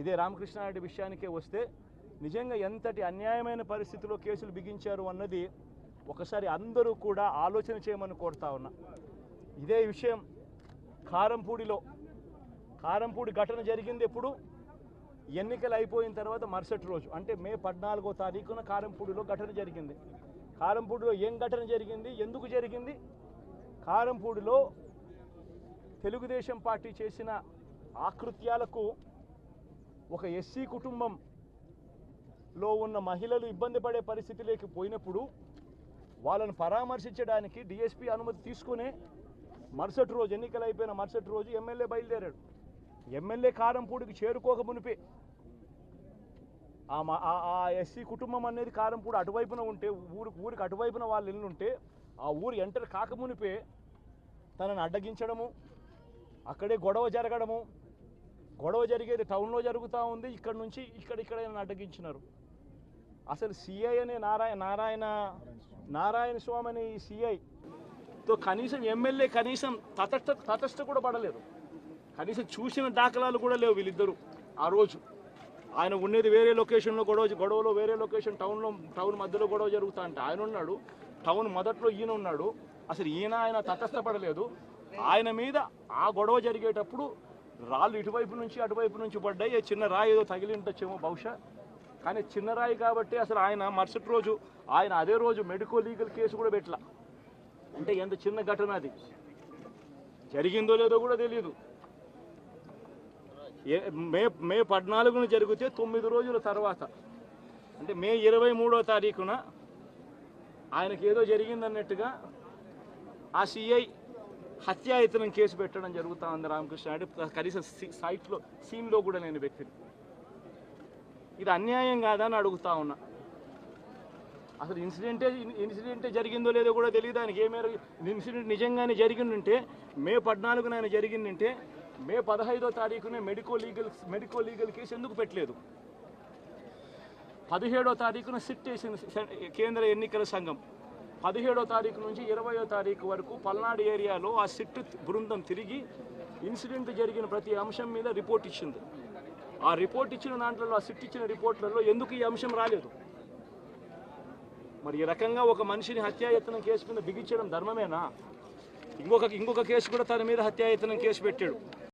ఇదే రామకృష్ణారెడ్డి విషయానికే వస్తే నిజంగా ఎంతటి అన్యాయమైన పరిస్థితిలో కేసులు బిగించారు అన్నది ఒకసారి అందరూ కూడా ఆలోచన చేయమని కోరుతా ఉన్నా. ఇదే విషయం కారంపూడిలో. కారంపూడి ఘటన జరిగింది ఎప్పుడు? ఎన్నికలు అయిపోయిన తర్వాత మరుసటి రోజు. అంటే మే పద్నాలుగో తారీఖున కారంపూడిలో ఘటన జరిగింది. కారంపూడిలో ఏం ఘటన జరిగింది? ఎందుకు జరిగింది? కారంపూడిలో తెలుగుదేశం పార్టీ చేసిన ఆకృత్యాలకు ఒక ఎస్సీ కుటుంబంలో ఉన్న మహిళలు ఇబ్బంది పడే పరిస్థితిలోకి పోయినప్పుడు వాళ్ళను పరామర్శించడానికి డిఎస్పీ అనుమతి తీసుకునే మరుసటి రోజు ఎన్నికలు అయిపోయిన మరుసటి రోజు ఎమ్మెల్యే బయలుదేరాడు. ఎమ్మెల్యే కారంపూడికి చేరుకోక మునిపే. ఆ ఎస్సీ కుటుంబం అనేది కారంపూడి అటువైపున ఉంటే ఊరికి ఊరికి అటువైపున వాళ్ళు ఇల్లుంటే ఆ ఊరు ఎంటర్ కాకమునిపే తనను అడ్డగించడము అక్కడే గొడవ జరగడము గొడవ జరిగేది టౌన్లో జరుగుతూ ఉంది. ఇక్కడ నుంచి ఇక్కడ ఇక్కడ అడ్డగించినారు. అసలు సిఐ అనే నారాయణ నారాయణ నారాయణ స్వామి అనే ఈ సిఐతో కనీసం ఎమ్మెల్యే కనీసం తటస్థ తటస్థ కూడా పడలేదు. కనీసం చూసిన దాఖలాలు కూడా లేవు వీళ్ళిద్దరూ ఆ రోజు. ఆయన ఉండేది వేరే లొకేషన్లో గొడవ గొడవలో వేరే లొకేషన్ టౌన్లో టౌన్ మధ్యలో గొడవ జరుగుతా అంటే ఆయన ఉన్నాడు. టౌన్ మొదట్లో ఈయన ఉన్నాడు. అసలు ఈయన ఆయన తటస్థపడలేదు ఆయన మీద ఆ గొడవ జరిగేటప్పుడు రాళ్ళు ఇటువైపు నుంచి అటువైపు నుంచి పడ్డాయి. చిన్న రాయి ఏదో తగిలి ఉండొచ్చేమో బహుశా. కానీ చిన్న రాయి కాబట్టి అసలు ఆయన మరుసటి రోజు ఆయన అదే రోజు మెడికో లీగల్ కేసు కూడా పెట్టలా. అంటే ఎంత చిన్న ఘటన అది. జరిగిందో లేదో కూడా తెలియదు మే మే పద్నాలుగున జరిగితే తొమ్మిది రోజుల తర్వాత అంటే మే ఇరవై మూడో తారీఖున ఆయనకి ఏదో జరిగిందన్నట్టుగా ఆ సిఐ హత్యాయతనం కేసు పెట్టడం జరుగుతూ ఉంది రామకృష్ణ అంటే కనీసం సైట్లో సీన్లో కూడా లేని వ్యక్తిని. ఇది అన్యాయం కాదా అని అడుగుతా ఉన్నా. అసలు ఇన్సిడెంటే ఇన్సిడెంటే జరిగిందో లేదో కూడా తెలియదు ఆయనకి. ఏ మేర ఇన్సిడెంట్ నిజంగానే జరిగిందంటే మే పద్నాలుగున ఆయన జరిగిందంటే మే పదహైదో తారీఖునే medico legal medico legal case ఎందుకు పెట్టలేదు? పదిహేడో తారీఖున సిట్ వేసింది కేంద్ర ఎన్నికల సంఘం. పదిహేడో తారీఖు నుంచి ఇరవయో తారీఖు వరకు పల్నాడు ఏరియాలో ఆ సిట్ బృందం తిరిగి ఇన్సిడెంట్ జరిగిన ప్రతి అంశం మీద రిపోర్ట్ ఇచ్చింది. ఆ రిపోర్ట్ ఇచ్చిన దాంట్లో ఆ సిట్ ఇచ్చిన రిపోర్ట్లలో ఎందుకు ఈ అంశం రాలేదు? మరి ఈ రకంగా ఒక మనిషిని హత్యాయత్నం కేసు మీద బిగించడం ధర్మమేనా? ఇంకొక ఇంకొక కేసు కూడా తన మీద హత్యాయత్నం కేసు పెట్టాడు.